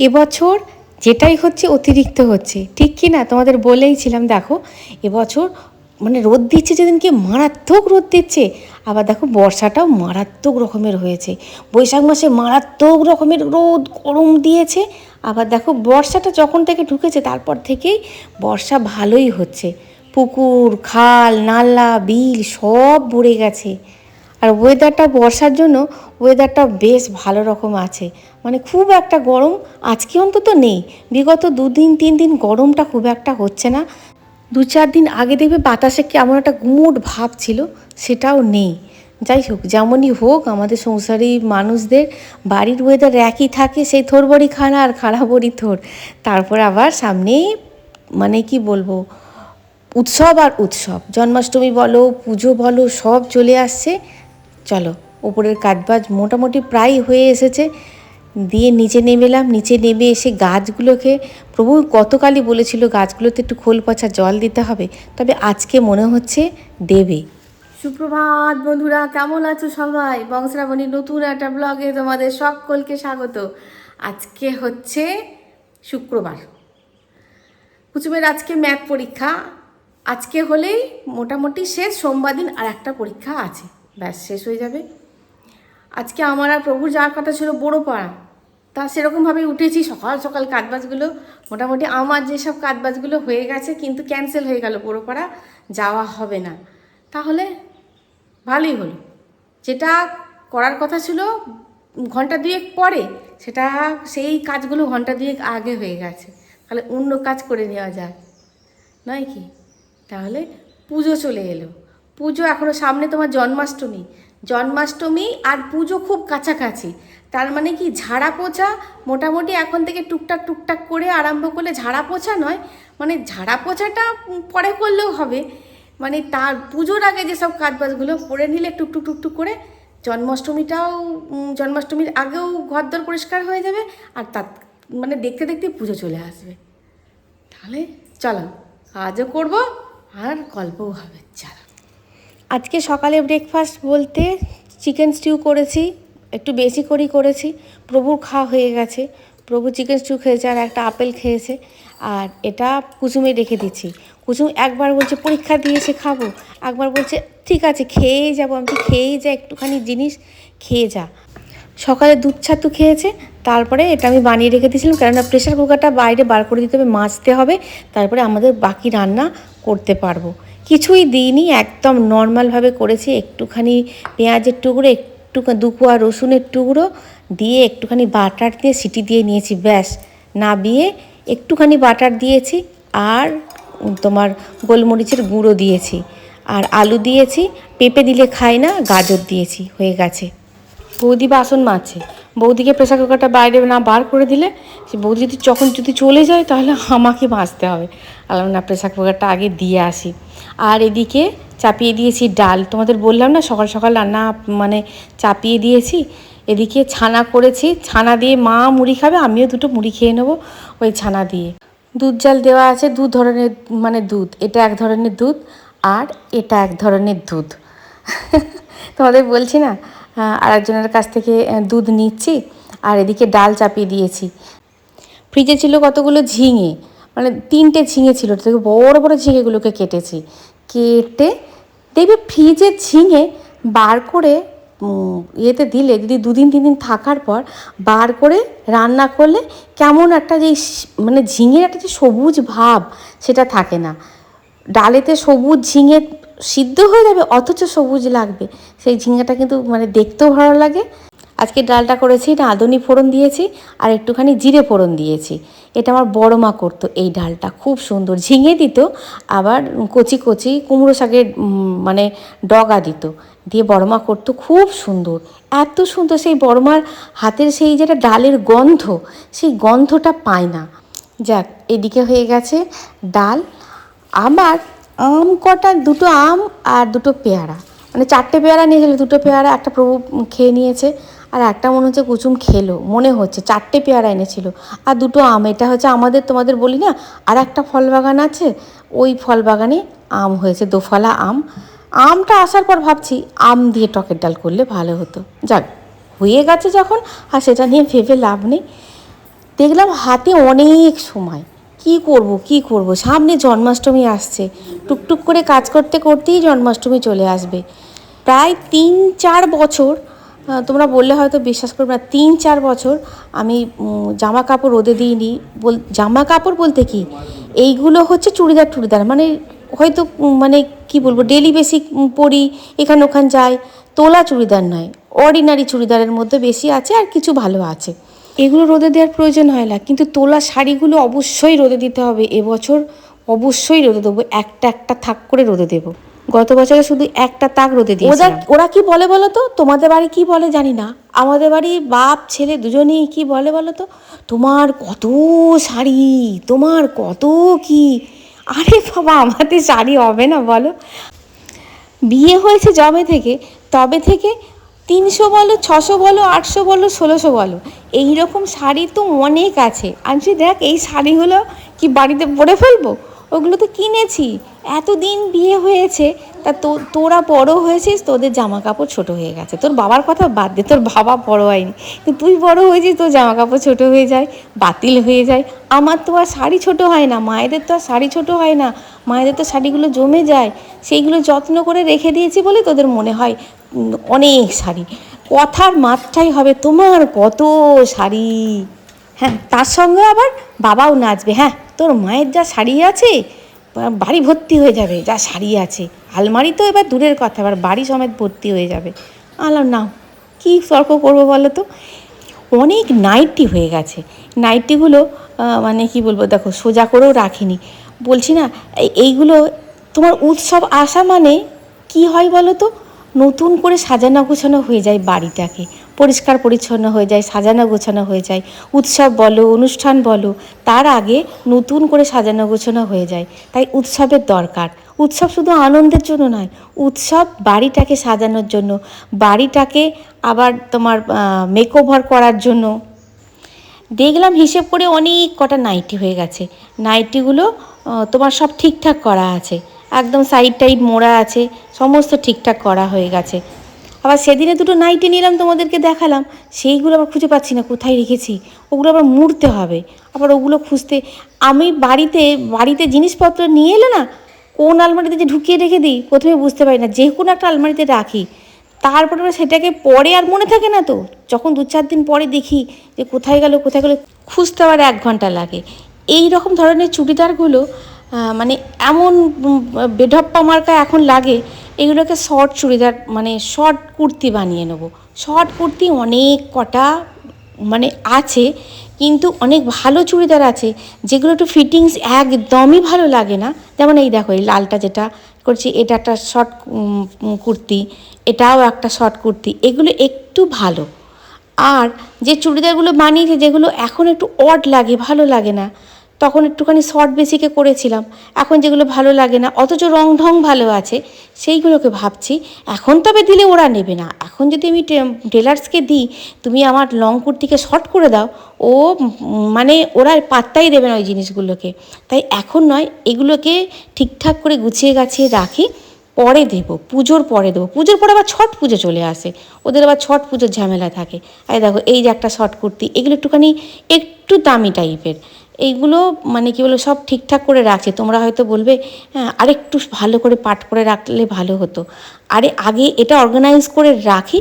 এবছর যেটাই হচ্ছে অতিরিক্ত হচ্ছে। ঠিক কি না? তোমাদের বলেইছিলাম দেখো, এবছর মানে রোদ দিচ্ছে যেদিনকে, মারাত্মক রোদ দিচ্ছে। আবার দেখো, বর্ষাটাও মারাত্মক রকমের হয়েছে। বৈশাখ মাসে মারাত্মক রকমের রোদ, গরম দিয়েছে। আবার দেখো, বর্ষাটা যখন থেকে ঢুকেছে, তারপর থেকেই বর্ষা ভালোই হচ্ছে। পুকুর, খাল, নালা, বিল সব ভরে গেছে। আর ওয়েদারটা বর্ষার জন্য ওয়েদারটা বেশ ভালো রকম আছে। মানে খুব একটা গরম আজকে অন্তত নেই। বিগত দুদিন তিন দিন গরমটা খুব একটা হচ্ছে না। দু চার দিন আগে দেখবে বাতাসে কেমন একটা গুমোট ভাব ছিল, সেটাও নেই। যাই হোক, যেমনই হোক, আমাদের সংসারী মানুষদের বাড়ির ওয়েদার একই থাকে, সেই থোর বড়ি খানা আর খাড়া বড়ি থোর। তারপর আবার সামনে মানে কি বলব, উৎসব আর উৎসব। জন্মাষ্টমী বলো, পুজো বলো, সব চলে আসছে। চলো। উপরের কাজবাজ মোটামুটি প্রায় হয়ে এসেছে। দিয়ে নিচে নেমে এলাম নিচে নেমে এসে গাছগুলোকে, প্রভু গতকালই বলেছিল গাছগুলোতে একটু খোল পচা জল দিতে হবে। তবে আজকে মনে হচ্ছে দেবে। সুপ্রভাত বন্ধুরা, কেমন আছো সবাই? বংশরাবণীর নতুন একটা ব্লগে তোমাদের সকলকে স্বাগত। আজকে হচ্ছে শুক্রবার। কুচুমের আজকে ম্যাথ পরীক্ষা। আজকে হলেই মোটামুটি শেষ, সোমবার দিন আর একটা পরীক্ষা আছে। ব্যাস, শেষ হয়ে যাবে। আজকে আমার আর প্রভুর যাওয়ার কথা ছিল বড় পাড়া তা সেরকমভাবেই উঠেছি, সকাল সকাল কাজবাজগুলো, মোটামুটি আমার যেসব কাজবাজগুলো হয়ে গেছে কিন্তু ক্যান্সেল হয়ে গেল বড় পাড়া যাওয়া হবে না। তাহলে ভালোই হলো। যেটা করার কথা ছিল ঘণ্টা দুয়েক পরে, সেটা সেই কাজগুলো ঘণ্টা দুয়েক আগে হয়ে গেছে। তাহলে অন্য কাজ করে নেওয়া যায় নয় কি? তাহলে পুজো চলে এলো। পুজো এখনও সামনে তোমার জন্মাষ্টমী। জন্মাষ্টমী আর পুজো খুব কাছাকাছি। তার মানে কি ঝাড়া পোছা মোটামুটি এখন থেকে টুকটাক টুকটাক করে আরম্ভ করলে ঝাড়া পোছা নয় মানে ঝাড়া পোছাটা পরে করলেও হবে। মানে তার পুজোর আগে যেসব কাজবাজগুলো করে নিলে টুকটুক টুকটুক করে জন্মাষ্টমীটাও জন্মাষ্টমীর আগেও ঘরদর পরিষ্কার হয়ে যাবে আর তার মানে দেখতে দেখতে পুজো চলে আসবে। তাহলে চলো কাজও করব আর গল্পও হবে, চলো। আজকে সকালে ব্রেকফাস্ট বলতে চিকেন স্টিউ করেছি, একটু বেশি করেই করেছি। প্রভুর খাওয়া হয়ে গেছে। প্রভু চিকেন স্টিউ খেয়েছে আর একটা আপেল খেয়েছে। আর এটা কুসুমে রেখে দিচ্ছি। কুসুম একবার বলছে, পরীক্ষা দিয়েছে, খাব। একবার বলছে, ঠিক আছে, খেয়েই যাব। আমি খেয়েই যা একটুখানি জিনিস খেয়ে যা। সকালে দুধ ছাতু খেয়েছে। তারপরে এটা আমি বানিয়ে রেখে দিয়েছিলাম, কেননা প্রেশার কুকারটা বাইরে বার করে দিতে হবে মাজতে হবে। তারপরে আমাদের বাকি রান্না করতে পারব। কিছুই দিইনি, একদম নর্মালভাবে করেছি। একটুখানি পেঁয়াজের টুকরো একটু দুকুয়া রসুনের টুকরো দিয়ে একটুখানি বাটার দিয়ে সিটি দিয়ে নিয়েছি, ব্যাস। না বিয়ে একটুখানি বাটার দিয়েছি আর তোমার গোলমরিচের গুঁড়ো দিয়েছি। আর আলু দিয়েছি, পেঁপে দিলে খায় না, গাজর দিয়েছি, হয়ে গেছে। বৌদি বাসন মাজছে বৌদিকে প্রেসার কুকারটা বাইরে না বার করে দিলে, সে বৌদি যদি যখন যদি চলে যায় তাহলে আমাকে বাঁচতে হবে। আলাম না, প্রেসার কুকারটা আগে দিয়ে আসি। আর এদিকে চাপিয়ে দিয়েছি ডাল। তোমাদের বললাম না, সকাল সকাল রান্না মানে চাপিয়ে দিয়েছি। এদিকে ছানা করেছি। ছানা দিয়ে মা মুড়ি খাবে, আমিও দুটো মুড়ি খেয়ে নেব ওই ছানা দিয়ে। দুধ জাল দেওয়া আছে, দু ধরনের মানে দুধ। এটা এক ধরনের দুধ আর এটা এক ধরনের দুধ। তোমাদের বলছি না? আরেকজনের কাছ থেকে দুধ নিচ্ছি, আর এদিকে ডাল চাপিয়ে দিয়েছি। ফ্রিজে ছিল কতগুলো ঝিঙে? মানে তিনটে ঝিঙে ছিল থেকে বড় বড় ঝিঙেগুলোকে কেটেছি। কেটে দেখবে ফ্রিজের ঝিঙে বার করে ইয়েতে দিলে, যদি দুদিন তিন দিন থাকার পর বার করে রান্না করলে কেমন একটা যে মানে ঝিঙের একটা যে সবুজ ভাব, সেটা থাকে না। ডালেতে সবুজ ঝিঙে সিদ্ধ হয়ে যাবে, অথচ সবুজ লাগবে। সেই ঝিঙেটা কিন্তু মানে দেখতেও ভালো লাগে। আজকে ডালটা করেছি রাঁধুনি ফোড়ন দিয়েছি, আর একটুখানি জিরে ফোড়ন দিয়েছি। এটা আমার বড় মা করতো এই ডালটা, খুব সুন্দর। ঝিঙে দিত, আবার কচি কচি কুমড়ো শাকের মানে ডগা দিত। দিয়ে বড় মা করতো, খুব সুন্দর। এত সুন্দর, সেই বড় মার হাতের সেই যেটা ডালের গন্ধ, সেই গন্ধটা পায় না। যাক, এদিকে হয়ে গেছে ডাল। আমার আম কটা, দুটো আম আর দুটো পেয়ারা। মানে চারটে পেয়ারা নিয়েছিল দুটো পেয়ারা, একটা প্রভু খেয়ে নিয়েছে, আর একটা মনে হচ্ছে কুচুম খেলো, মনে হচ্ছে, চারটে পেয়ারা এনেছিল। আর দুটো আম, এটা হচ্ছে আমাদের, তোমাদের বলি না আর একটা ফল বাগান আছে, ওই ফল বাগানে আম হয়েছে, দোফালা আম। আমটা আসার পর ভাবছি, আম দিয়ে টকের ডাল করলে ভালো হতো। যাক, হয়ে গেছে যখন, আর সেটা নিয়ে ভেবে লাভ নেই। দেখলাম হাতে অনেক সময়। কি করব কি করব? সামনে জন্মাষ্টমী আসছে। টুকটুক করে কাজ করতে করতেই জন্মাষ্টমী চলে আসবে। প্রায় তিন চার বছর তোমরা বললে হয়তো বিশ্বাস করবে না, তিন চার বছর আমি জামা কাপড় রোদে দিইনি। বল, জামা কাপড় বলতে কি? এইগুলো হচ্ছে চুড়িদার টুড়িদার। মানে হয়তো মানে কি বলব ডেলি বেসিক পরি, এখান ওখান যাই। তোলা চুড়িদার নয় অর্ডিনারি চুড়িদারের মধ্যে বেশি আছে আর কিছু ভালো আছে। এগুলো রোদে দেওয়ার প্রয়োজন হয় না। কিন্তু তোলা শাড়িগুলো অবশ্যই রোদে দিতে হবে। এবছর অবশ্যই রোদে দেবো। একটা একটা থাক করে রোদে দেবো। গত বছরে শুধু একটা তাক রোদে দিয়ে ওরা ওরা কি বলে বলো তো? তোমাদের বাড়ি কি বলে জানি না। আমাদের বাড়ি বাপ ছেলে দুজনেই কি বলে বলো তো? তোমার কত শাড়ি? তোমার কত কি? আরে বাবা আমাদের শাড়ি হবে না বলো। বিয়ে হয়েছে জবে থেকে তবে থেকে তিনশো বলো, ছশো বলো, আটশো বলো, ষোলোশো বলো। এই রকম শাড়ি তো অনেক আছে। আনছি দেখ, এই শাড়িগুলো কি বাড়িতে পরে ফেলব? ওগুলো তো কিনেছি। এতদিন বিয়ে হয়েছে, তা তো, তোরা বড় হয়েছিস, তোদের জামা কাপড় ছোটো হয়ে গেছে। তোর বাবার কথা বাদ দে, তোর বাবা বড় হয়নি। কিন্তু তুই বড় হয়েছিস, তোর জামা কাপড় ছোটো হয়ে যায়, বাতিল হয়ে যায়। আমার তো আর শাড়ি ছোটো হয় না, মায়েদের তো আর শাড়ি ছোটো হয় না। মায়েদের তো শাড়িগুলো জমে যায়। সেইগুলো যত্ন করে রেখে দিয়েছি বলে তোদের মনে হয় অনেক শাড়ি। কথার মাত্রাই হবে তোমার কত শাড়ি। হ্যাঁ তার সঙ্গে আবার বাবাও নাচবে। হ্যাঁ তোর মায়ের যা শাড়ি আছে বাড়ি ভর্তি হয়ে যাবে, যা শাড়ি আছে। আলমারি তো এবার দূরের কথা, এবার বাড়ি সমেত ভর্তি হয়ে যাবে। আলো নাও, কী তর্ক করব বলো তো? অনেক নাইটি হয়ে গেছে। নাইটিগুলো মানে কি বলব, দেখো, সোজা করেও রাখিনি। বলছি না এইগুলো তোমার উৎসব আসা মানে কি হয় বলো তো? নতুন করে সাজানো গোছানো হয়ে যায় বাড়িটাকে। পরিষ্কার পরিচ্ছন্ন হয়ে যায়, সাজানো গোছানো হয়ে যায়। উৎসব বলো, অনুষ্ঠান বলো, তার আগে নতুন করে সাজানো গোছানো হয়ে যায়। তাই উৎসবের দরকার। উৎসব শুধু আনন্দের জন্য নয়, উৎসব বাড়িটাকে সাজানোর জন্য, বাড়িটাকে আবার তোমার মেকওভার করার জন্য। দেখলাম হিসেব করে অনেক কটা নাইটি হয়ে গেছে। নাইটিগুলো তোমার সব ঠিকঠাক করা আছে। একদম সাইড টাইড মোড়া আছে, সমস্ত ঠিকঠাক করা হয়ে গেছে। আবার সেদিনে দুটো নাইটি নিলাম, তোমাদেরকে দেখালাম। সেইগুলো আবার খুঁজে পাচ্ছি না, কোথায় রেখেছি? ওগুলো আবার মুড়তে হবে। আবার ওগুলো খুঁজতে, আমি বাড়িতে বাড়িতে জিনিসপত্র নিয়ে এলে না, কোন আলমারিতে যে ঢুকিয়ে রেখে দিই, প্রথমে বুঝতে পারি না। যে কোনো একটা আলমারিতে রাখি। তারপরে সেটাকে পরে আর মনে থাকে না তো। যখন দু চার দিন পরে দেখি যে কোথায় গেল কোথায় গেল, খুঁজতে আবার এক ঘণ্টা লাগে। এই রকম ধরনের চুড়িদারগুলো মানে এমন বেঢপ্পা মার্কা এখন লাগে, এগুলোকে শর্ট চুড়িদার মানে শর্ট কুর্তি বানিয়ে নেব। শর্ট কুর্তি অনেক কটা মানে আছে, কিন্তু অনেক ভালো চুড়িদার আছে, যেগুলো একটু ফিটিংস একদমই ভালো লাগে না। যেমন এই দেখো, এই লালটা যেটা করছি, এটা একটা শর্ট কুর্তি, এটাও একটা শর্ট কুর্তি, এগুলো একটু ভালো। আর যে চুড়িদারগুলো বানিয়েছে, যেগুলো এখন একটু অড লাগে, ভালো লাগে না তখন একটুখানি শর্ট বেসিকে করেছিলাম। এখন যেগুলো ভালো লাগে না, অথচ রং ঢং ভালো আছে, সেইগুলোকে ভাবছি, এখন তবে দিলে ওরা নেবে না। এখন যদি আমি টেলার্সকে দিই, তুমি আমার লং কুর্তিকে শর্ট করে দাও, ও মানে ওরা পাত্তাই দেবে না ওই জিনিসগুলোকে। তাই এখন নয়, এগুলোকে ঠিকঠাক করে গুছিয়ে গাছিয়ে রাখি, পরে দেবো, পুজোর পরে দেবো। পুজোর পরে আবার ছট পুজো চলে আসে, ওদের আবার ছট পুজোর ঝামেলা থাকে। এই দেখো, এই যে একটা শর্ট কুর্তি, এগুলো একটুখানি একটু দামি টাইপের এইগুলো মানে কি বলব সব ঠিকঠাক করে রাখছে তোমরা হয়তো বলবে হ্যাঁ আরেকটু ভালো করে পাট করে রাখলে ভালো হতো। আরে আগে এটা অর্গানাইজ করে রাখি,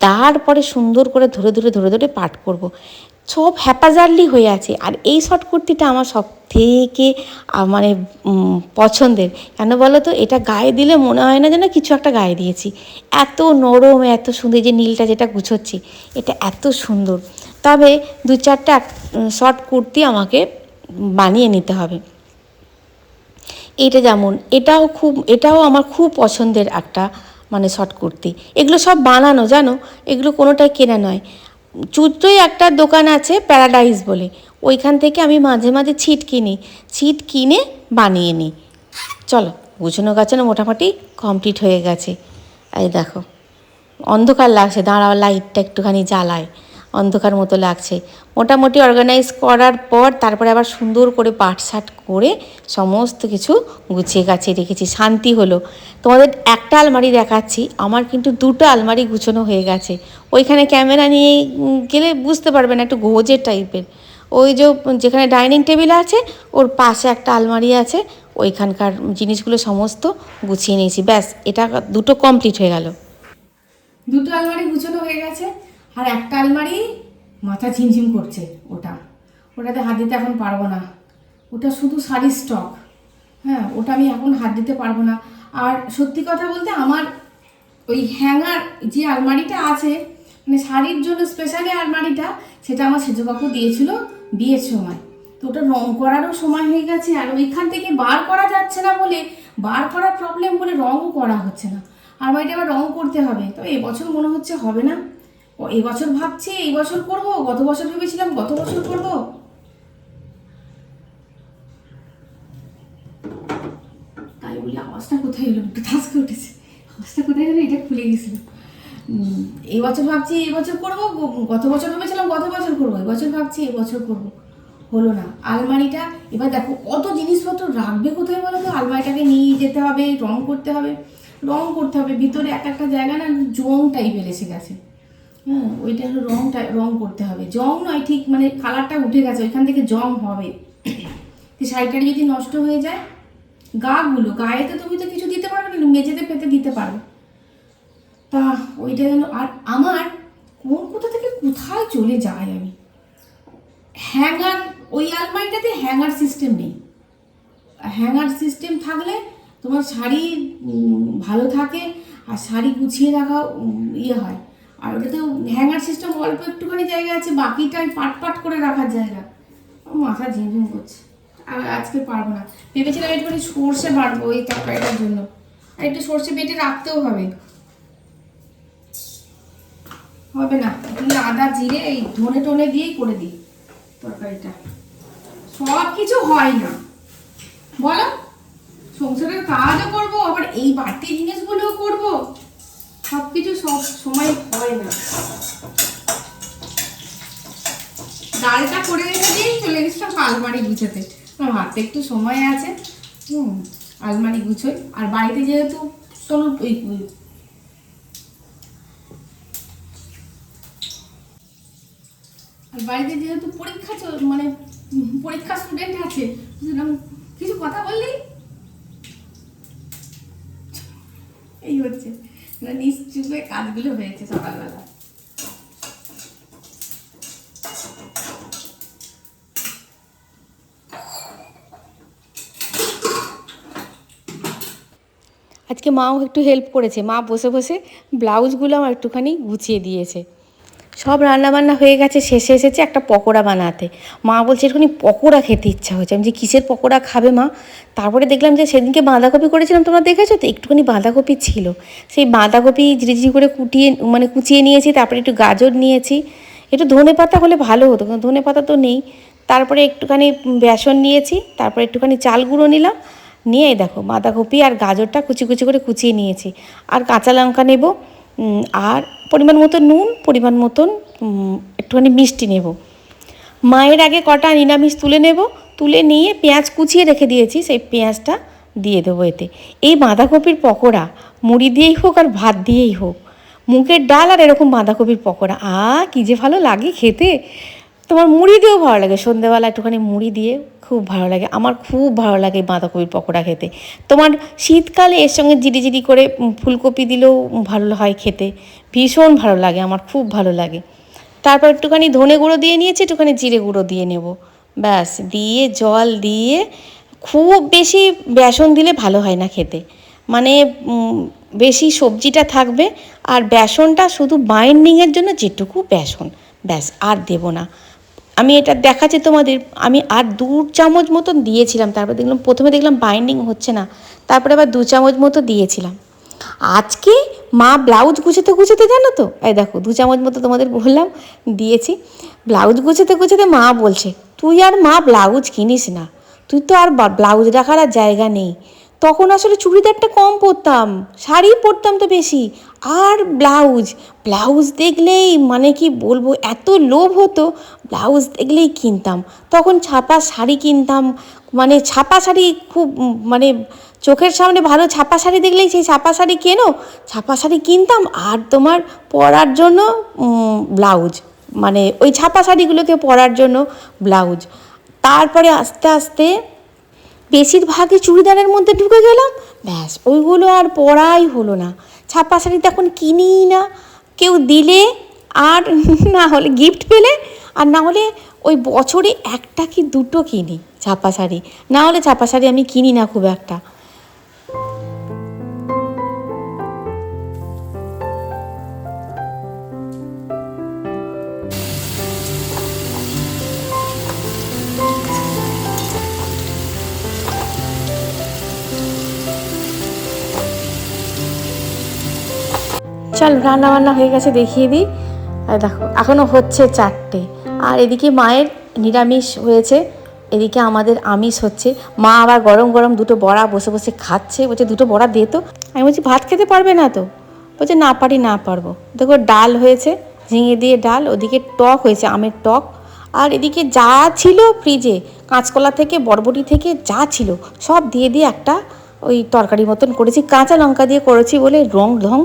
তারপরে সুন্দর করে ধরে ধরে ধরে ধরে পাঠ করব। সব হ্যাপাজার্লি হয়ে আছে, আর এই শর্ট কুর্তিটা আমার সব থেকে মানে পছন্দের। কেন বলো তো, এটা গায়ে দিলে মনে হয় না যেন কিছু একটা গায়ে দিয়েছি। এত নরম, এত সুন্দর যে নীলটা যেটা গুছোচ্ছি, এটা এত সুন্দর। তবে দু চারটা শর্ট কুর্তি আমাকে বানিয়ে নিতে হবে। এটা যেমন, এটাও খুব, এটাও আমার খুব পছন্দের একটা মানে শর্ট কুর্তি। এগুলো সব বানানো, জানো? এগুলো কোনোটাই কেনা নয়। চুত্রই একটা দোকান আছে প্যারাডাইস বলে। ওইখান থেকে আমি মাঝে মাঝে ছিট কিনি। ছিট কিনে বানিয়ে নিই। চলো, গুছানো গাছানো মোটামুটি কমপ্লিট হয়ে গেছে। এই দেখো, অন্ধকার লাগছে, দাঁড়াও লাইটটা একটুখানি জ্বালায় অন্ধকার মতো লাগছে। মোটামুটি অর্গানাইজ করার পর তারপরে আবার সুন্দর করে পাট শাট করে সমস্ত কিছু গুছিয়ে গাছিয়ে রেখেছি। শান্তি হলো। তোমাদের একটা আলমারি দেখাচ্ছি, আমার কিন্তু দুটো আলমারি গুছানো হয়ে গেছে। ওইখানে ক্যামেরা নিয়ে গেলে বুঝতে পারবে না, একটু গোজের টাইপের। ওই যে যেখানে ডাইনিং টেবিল আছে, ওর পাশে একটা আলমারি আছে, ওইখানকার জিনিসগুলো সমস্ত গুছিয়ে নিয়েছি। ব্যাস, এটা দুটো কমপ্লিট হয়ে গেল। দুটো আলমারি গুছানো হয়ে গেছে। আর একটা আলমারি মাথা ঝিমঝিম করছে ওটা। ওটাতে হাত দিতে এখন পারব না। ওটা শুধু শাড়ির স্টক হ্যাঁ ওটা আমি এখন হাত দিতে পারব না। আর সত্যি কথা বলতে আমার ওই হ্যাঙ্গার যে আলমারিটা আছে মানে শাড়ির জন্য স্পেশালি আলমারিটা, সেটা আমার সেজো কাকু দিয়েছিল বিয়ের সময় তো ওটা রং করারও সময় হয়ে গেছে, আর ওইখান থেকে বার করা যাচ্ছে না বলে, বার করার প্রবলেম বলে রঙও করা হচ্ছে না। আলমারিটা আবার রং করতে হবে, তো এবছর মনে হচ্ছে হবে না। এবছর ভাবছি, এই বছর করব, গত বছর ভেবেছিলাম গত বছর করব। তাই বলি আওয়াজটা কোথায় এলো? একটু ঠাসকে উঠেছে। আওয়াজটা কোথায় গেলো এটা খুলে গেছিল। এই বছর ভাবছি, এই বছর করব গত বছর ভেবেছিলাম গত বছর করব, এই বছর ভাবছি, এই বছর করব। হলো না। আলমারিটা, এবার দেখো কত জিনিসপত্র রাখবে কোথায় বলো তো আলমারিটাকে নিয়ে যেতে হবে, রং করতে হবে। রং করতে হবে। ভিতরে এক একটা জায়গা না জং টাইপের এসে গেছে। হ্যাঁ ওইটা হলো রংটা, রং করতে হবে। জং নয়, ঠিক মানে কালারটা উঠে গেছে, ওইখান থেকে জং হবে। তো শাড়িটারি যদি নষ্ট হয়ে যায়, গাগুলো গায়েতে তুমি তো কিছু দিতে পারবে না, মেঝেতে পেতে দিতে পারো তা ওইটা যেন আর আমার কোন কোথা থেকে কোথায় চলে যায় আমি? হ্যাঙ্গার ওই আলমারিটাতে হ্যাঙ্গার সিস্টেম নেই। হ্যাঙ্গার সিস্টেম থাকলে তোমার শাড়ি ভালো থাকে, আর শাড়ি গুছিয়ে রাখা ইয়ে হয়। আর ওটাতে হ্যাঙ্গার সিস্টেম অল্প একটুখানি জায়গা আছে বাকিটাই পাট পাট করে রাখার জায়গা। মাথা ঝিমঝিম করছে। আর আজকে পারব না। ভেবেছিলাম একটুখানি সর্ষে বাড়বো এই তরকারিটার জন্য। আর একটু সর্ষে বেটে রাখতেও হবে। হবে না। আদা জিরে এই ধনে টনে দিয়েই করে দিই তরকারিটা। সব কিছু হয় না। বলো? সংসারের কাজও করব, আবার এই বাড়তি জিনিসগুলোও করব। সব কিছু সব সময় হয় না। ডালটা করে রেখে দিয়েই চলে গেছিলাম আলমারি গুছাতে। হাতে একটু সময় আছে। হুম, আলমারি গুছোই। আর বাড়িতে যেহেতু চলো ওই আর বাড়িতে যেহেতু পরীক্ষা মানে পরীক্ষা স্টুডেন্ট আছে কিছু কথা বললেই এই হচ্ছে না নিশ্চুপে কাজগুলো হয়েছে সকালবেলা। আজকে মাও একটু হেল্প করেছে। মা বসে বসে ব্লাউজগুলো আমার একটুখানি গুছিয়ে দিয়েছে। সব রান্নাবান্না হয়ে গেছে, শেষে এসেছে একটা পকোড়া বানাতে। মা বলছে একটুখানি পকোড়া খেতে ইচ্ছা হয়েছে। আমি যে কিসের পকোড়া খাবে মা? তারপরে দেখলাম যে সেদিনকে বাঁধাকপি করেছিলাম, তোমরা দেখেছ তো? একটুখানি বাঁধাকপি ছিল। সেই বাঁধাকপি ঝিরিঝিরি করে কুটিয়ে মানে কুচিয়ে নিয়েছি, তারপরে একটু গাজর নিয়েছি। একটু ধনে পাতা হলে ভালো হতো, কিন্তু ধনে পাতা তো নেই। তারপরে একটুখানি বেসন নিয়েছি, তারপরে একটুখানি চাল গুঁড়ো নিলাম। নিয়ে দেখো, বাঁধাকপি আর গাজরটা কুচি কুচি করে কুচিয়ে নিয়েছি। আর কাঁচা লঙ্কা নেব। আর পরিমাণ মতো নুন, পরিমাণ মতন একটুখানি মিষ্টি নেব। মায়ের আগে কটা নিরামিষ তুলে নেব। তুলে নিয়ে পেঁয়াজ কুচিয়ে রেখে দিয়েছি, সেই পেঁয়াজটা দিয়ে দেবো এতে। এই বাঁধাকপির পকোড়া মুড়ি দিয়েই হোক আর ভাত দিয়েই হোক মুখের ডাল আর এরকম বাঁধাকপির পকোড়া, আ, কী যে ভালো লাগে খেতে। তোমার মুড়ি দিয়েও ভালো লাগে। সন্ধেবেলা একটুখানি মুড়ি দিয়ে খুব ভালো লাগে। আমার খুব ভালো লাগে বাঁধাকপির পকোড়া খেতে। তোমার শীতকালে এর সঙ্গে জিরি জিরি করে ফুলকপি দিলেও ভালো হয় খেতে। ভীষণ ভালো লাগে, আমার খুব ভালো লাগে। তারপর একটুখানি ধনে গুঁড়ো দিয়ে নিয়েছি, একটুখানি জিরে গুঁড়ো দিয়ে নেব। ব্যাস, দিয়ে, জল দিয়ে খুব বেশি বেসন দিলে ভালো হয় না খেতে। মানে বেশি সবজিটা থাকবে আর বেসনটা শুধু বাইন্ডিংয়ের জন্য যেটুকু বেসন। ব্যাস, আর দেব না। আমি এটা দেখাচ্ছি তোমাদের, আমি আর দু চামচ মতন দিয়েছিলাম, তারপর দেখলাম, প্রথমে দেখলাম বাইন্ডিং হচ্ছে না, তারপরে আবার দু চামচ মতো দিয়েছিলাম। আজকে মা ব্লাউজ গুছাতে গুছাতে জানো তো, এই দেখো, দু চামচ মতো তোমাদের বললাম, দিয়েছি। ব্লাউজ গুছাতে গুছাতে মা বলছে, তুই আর মা ব্লাউজ কিনিস না, তুই তো আর ব্লাউজ রাখার আর জায়গা নেই। তখন আসলে চুড়িদারটা কম পরতাম শাড়ি পরতাম তো বেশি আর ব্লাউজ। ব্লাউজ দেখলেই মানে কি বলব, এত লোভ হতো, ব্লাউজ দেখলেই কিনতাম। তখন ছাপা শাড়ি কিনতাম মানে ছাপা শাড়ি খুব মানে চোখের সামনে ভালো ছাপা শাড়ি দেখলেই সেই ছাপা শাড়ি কেনো? ছাপা শাড়ি কিনতাম আর তোমার পরার জন্য ব্লাউজ। মানে ওই ছাপা শাড়িগুলোকে পরার জন্য ব্লাউজ। তারপরে আস্তে আস্তে বেশিরভাগই চুড়িদারের মধ্যে ঢুকে গেলাম। ব্যাস, ওইগুলো আর পরাই হলো না। ছাপা শাড়ি তো এখন কিনিই না। কেউ দিলে আর না হলে গিফট পেলে, আর না হলে ওই বছরে একটা কি দুটো কিনি ছাপা শাড়ি না হলে ছাপা শাড়ি আমি কিনি না খুব একটা। চল রান্না বান্না হয়ে গেছে, দেখিয়ে দিই। আর দেখো এখনও হচ্ছে চারটে। আর এদিকে মায়ের নিরামিষ হয়েছে, এদিকে আমাদের আমিষ হচ্ছে। মা আবার গরম গরম দুটো বড়া বসে বসে খাচ্ছে, বলছে, দুটো বড়া দে তো। আমি বলছি, ভাত খেতে পারবে না তো? বলছে, না পারি, না পারব। দেখো, ডাল হয়েছে, ঝিঙে দিয়ে ডাল, ওদিকে টক হয়েছে, আমের টক। আর এদিকে যা ছিল ফ্রিজে, কাঁচকলা থেকে, বরবটি থেকে যা ছিল, সব দিয়ে দিয়ে একটা ওই তরকারি মতন করেছি, কাঁচা লঙ্কা দিয়ে করেছি বলে রং ঢং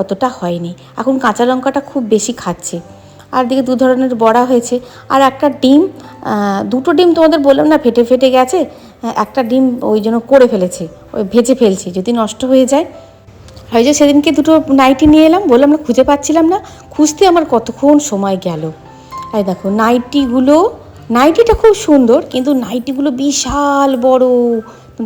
অতটা হয়নি। এখন কাঁচা লঙ্কাটা খুব বেশি খাচ্ছে। আর দিকে দু ধরনের বড়া হয়েছে। আর একটা ডিম দুটো ডিম তোমাদের বললাম না ফেটে ফেটে গেছে। হ্যাঁ, একটা ডিম ওই জন্য করে ফেলেছে ওই ভেজে ফেলছি যদি নষ্ট হয়ে যায়। হয় যে সেদিনকে দুটো নাইটি নিয়ে এলাম বললাম না খুঁজে পাচ্ছিলাম না। খুঁজতে আমার কতক্ষণ সময় গেল। এই দেখো নাইটিগুলো নাইটিটা খুব সুন্দর কিন্তু নাইটিগুলো বিশাল বড়।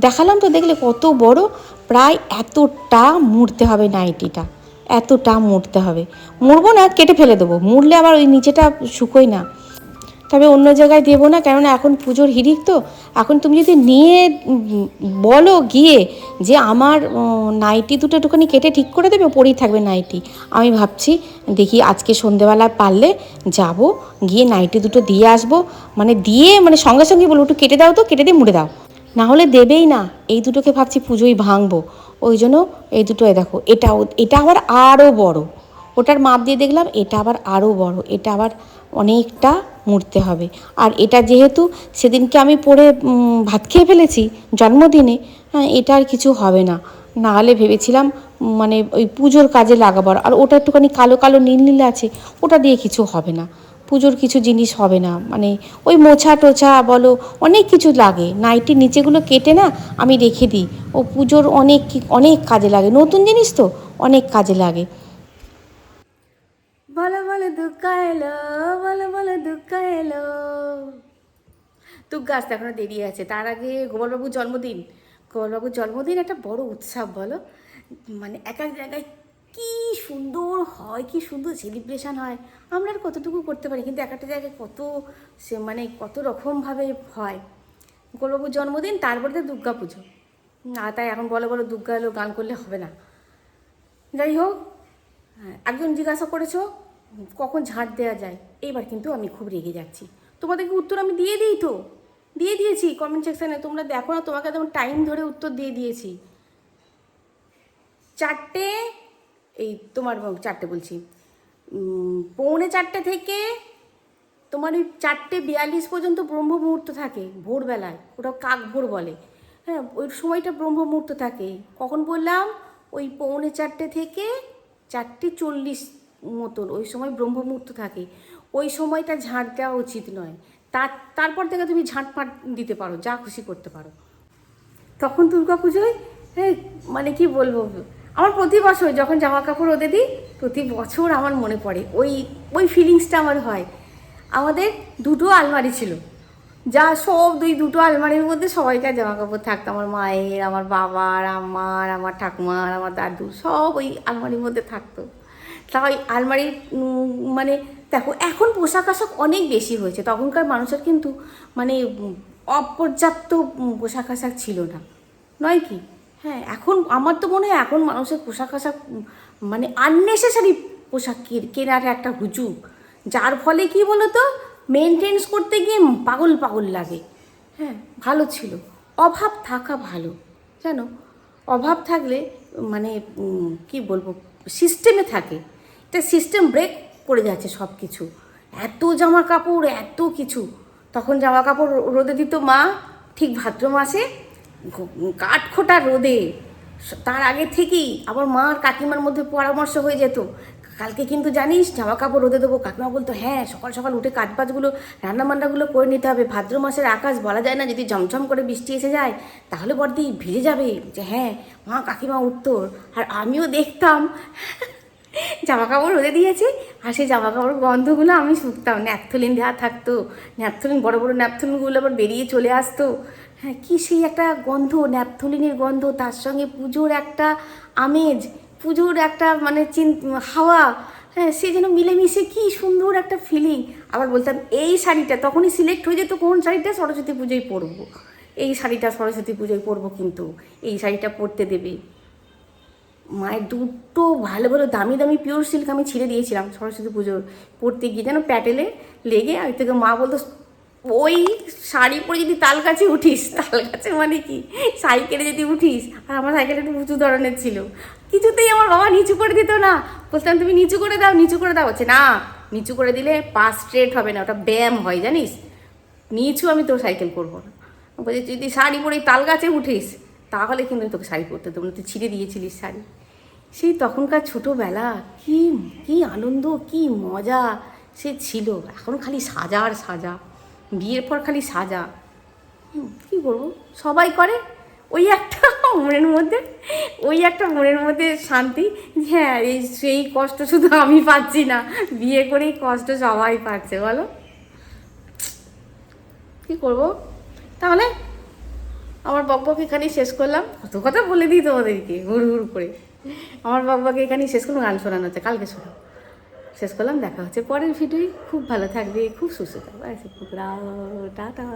দেখালাম তো দেখলে কত বড় প্রায় এতটা মুড়তে হবে নাইটিটা। এতটা মুড়তে হবে। মুড়বো না, কেটে ফেলে দেবো। মুড়লে আবার ওই নিচেটা শুকোয় না। তবে অন্য জায়গায় দেবো না, কেননা এখন পুজোর হিড়িক তো। এখন তুমি যদি নিয়ে বলো গিয়ে যে আমার নাইটি দুটো একটুখানি কেটে ঠিক করে দেবে, পরেই থাকবে নাইটি। আমি ভাবছি, দেখি আজকে সন্ধেবেলা পারলে যাব, গিয়ে নাইটি দুটো দিয়ে আসব। মানে দিয়ে মানে সঙ্গে সঙ্গে বলব একটু কেটে দাও তো, কেটে দিয়ে মুড়ে দাও। না হলে দেবেই না। এই দুটোকে ভাবছি পুজোই ভাঙবো। ওই জন্য এই দুটো দেখো এটাও এটা আবার আরও বড়। ওটার মাপ দিয়ে দেখলাম, এটা আবার আরও বড়, এটা আবার অনেকটা মুড়তে হবে। আর এটা যেহেতু সেদিনকে আমি পরে ভাত খেয়ে ফেলেছি জন্মদিনে হ্যাঁ এটা আর কিছু হবে না। না হলে ভেবেছিলাম মানে ওই পুজোর কাজে লাগাবার আর ওটা একটুখানি কালো কালো নীল নীল আছে, ওটা দিয়ে কিছু হবে না। পুজোর কিছু জিনিস হবে না। মানে ওই মোছা টোছা বলো, অনেক কিছু লাগে। নাইটির নিচেগুলো কেটে না আমি রেখে দিই। ও পুজোর অনেক অনেক কাজে লাগে। নতুন জিনিস তো অনেক কাজে লাগে। বলো বলো, দুঃখ এলো, বলো বলো, দুঃখ এলো। দুর্গা আসতে এখনও দেরি আছে। তার আগে গোপালবাবুর জন্মদিন। গোপালবাবুর জন্মদিন একটা বড় উৎসব বলো। মানে এক এক জায়গায় কি সুন্দর হয়, কি সুন্দর সেলিব্রেশন হয়। আমরা আর কতটুকু করতে পারি? কিন্তু একটা জায়গায় কত সে মানে কত রকমভাবে হয়। গোপালবাবুর জন্মদিন তারপরে তো দুর্গা পুজো। না, তাই এখন বলো বলো, দুর্গা এলো, গান করলে হবে না। যাই হোক, একজন জিজ্ঞাসা করেছ, কখন ঝাঁট দেওয়া যায়? এইবার কিন্তু আমি খুব রেগে যাচ্ছি। তোমাদেরকে উত্তর আমি দিয়ে দিই তো? দিয়ে দিয়েছি কমেন্ট সেকশানে তোমরা দেখো না, তোমাকে একদম টাইম ধরে উত্তর দিয়ে দিয়েছি। চারটে এই তোমার চারটে বলছি। পৌনে চারটে থেকে তোমার ওই চারটে বিয়াল্লিশ পর্যন্ত ব্রহ্ম মুহূর্ত থাকে ভোরবেলায়। ওটা কাক ভোর বলে। হ্যাঁ ওই সময়টা ব্রহ্ম মুহূর্ত থাকে। কখন বললাম? ওই পৌনে চারটে থেকে চারটে চল্লিশ মতন ওই সময় ব্রহ্ম মুহূর্ত থাকে। ওই সময়টা ঝাঁট দেওয়া উচিত নয়। তার তারপর থেকে তুমি ঝাঁট ফাট দিতে পারো, যা খুশি করতে পারো। তখন দুর্গা পুজোয় এই মানে কি বলব? আমার প্রতি বছর যখন জামা কাপড় রোদে দিই, প্রতি বছর আমার মনে পড়ে। ওই ওই ফিলিংসটা আমার হয়। আমাদের দুটো আলমারি ছিল। যা সব দুই, দুটো আলমারির মধ্যে সবাইকার জামা কাপড় থাকতো। আমার মায়ের, আমার বাবার, আমার আমার ঠাকুমার, আমার দাদু সব ওই আলমারির মধ্যে থাকতো। তা ওই আলমারির মানে দেখো, এখন পোশাক আশাক অনেক বেশি হয়েছে। তখনকার মানুষের কিন্তু মানে অপর্যাপ্ত পোশাক আশাক ছিল না। নয় কি? হ্যাঁ এখন আমার তো মনে হয় এখন মানুষের পোশাক আশাক মানে আননেসেসারি পোশাক কেনার একটা হুজুগ। যার ফলে কি বলতো? মেনটেন্স করতে গিয়ে পাগল পাগল লাগে। হ্যাঁ ভালো ছিল। অভাব থাকা ভালো। জানো? অভাব থাকলে মানে কি বলব? সিস্টেমে থাকে। এটা সিস্টেম ব্রেক করে যাচ্ছে সব কিছু এত জামা কাপড়, এত কিছু। তখন জামা কাপড় রোদে দিত মা, ঠিক ভাদ্র মাসে কাঠখোটা রোদে। তার আগে থেকেই আবার মা আর কাকিমার মধ্যে পরামর্শ হয়ে যেত। কালকে কিন্তু জানিস জামা কাপড় রোদে দেবো। কাকিমা বলতো হ্যাঁ সকাল সকাল উঠে কাজ বাজগুলো রান্না করে নিতে হবে। ভাদ্র মাসের আকাশ বলা যায় না, যদি ঝমঝম করে বৃষ্টি এসে যায়, তাহলে বর্দি ভিজে যাবে। যে হ্যাঁ মা কাকিমা উঠতো। আর আমিও দেখতাম। জামা কাপড় রোদে দিয়েছে, আর সেই জামা কাপড় গন্ধগুলো আমি শুকতাম। ন্যাপথলিন দেওয়া থাকতো। ন্যাপথলিন, বড় বড় ন্যাপথলিনগুলো আবার বেরিয়ে চলে আসতো। হ্যাঁ কি সেই একটা গন্ধ, ন্যাপথলিনের গন্ধ, তার সঙ্গে পুজোর একটা আমেজ, পুজোর একটা মানে চিন, হাওয়া হ্যাঁ সে যেন মিলেমিশে কি সুন্দর একটা ফিলিং আবার বলতাম, এই শাড়িটা তখনই সিলেক্ট হয়ে যেত, কোন শাড়িটা সরস্বতী পুজোয় পরবো। এই শাড়িটা সরস্বতী পুজোয় পরবো কিন্তু, এই শাড়িটা পরতে দেবে। মায়ের দুটো ভালো ভালো, দামি দামি পিওর সিল্ক আমি ছিঁড়ে দিয়েছিলাম সরস্বতী পুজোর। পরতে গিয়ে যেন প্যাটেলে লেগে, আর থেকে মা বলতো ওই শাড়ি পরে যদি তাল গাছে উঠিস, তাল গাছে মানে কি? সাইকেলে যদি উঠিস, আর আমার সাইকেল একটু উঁচু ধরনের ছিল, কিছুতেই আমার বাবা নিচু করে দিত না। বলতাম, তুমি নিচু করে দাও, নিচু করে দাও। হচ্ছে না, নিচু করে দিলে পা স্ট্রেট হবে না, ওটা ব্যায়াম হয়, জানিস? নিচু আমি তোর সাইকেল করব না। বলছি, যদি শাড়ি পরে তাল গাছে উঠিস, তাহলে কিন্তু তোকে শাড়ি পরতে দেবো তুই ছিঁড়ে দিয়েছিলিস শাড়ি। সেই তখনকার ছোটোবেলা কি কি আনন্দ, কি মজা সে ছিল। এখন খালি সাজা আর সাজা। বিয়ের পর খালি সাজা। কি করব? সবাই করে। ওই একটা মনের মধ্যে, ওই একটা মনের মধ্যে শান্তি হ্যাঁ এই সেই কষ্ট শুধু আমি পাচ্ছি না, বিয়ে করেই কষ্ট সবাই পাচ্ছে, বলো? কি করব? তাহলে আমার বকবক এখানেই শেষ করলাম। কত কথা বলে দিই তোমাদেরকে, হুড় হুড় করে। আমার বকবক এখানেই শেষ করলাম, গান শোনানো হচ্ছে, কালকে শোনো শেষ করলাম দেখা হচ্ছে পরের ভিডিওই খুব ভালো থাকবে খুব সুস্থ থাকবে। টাটা।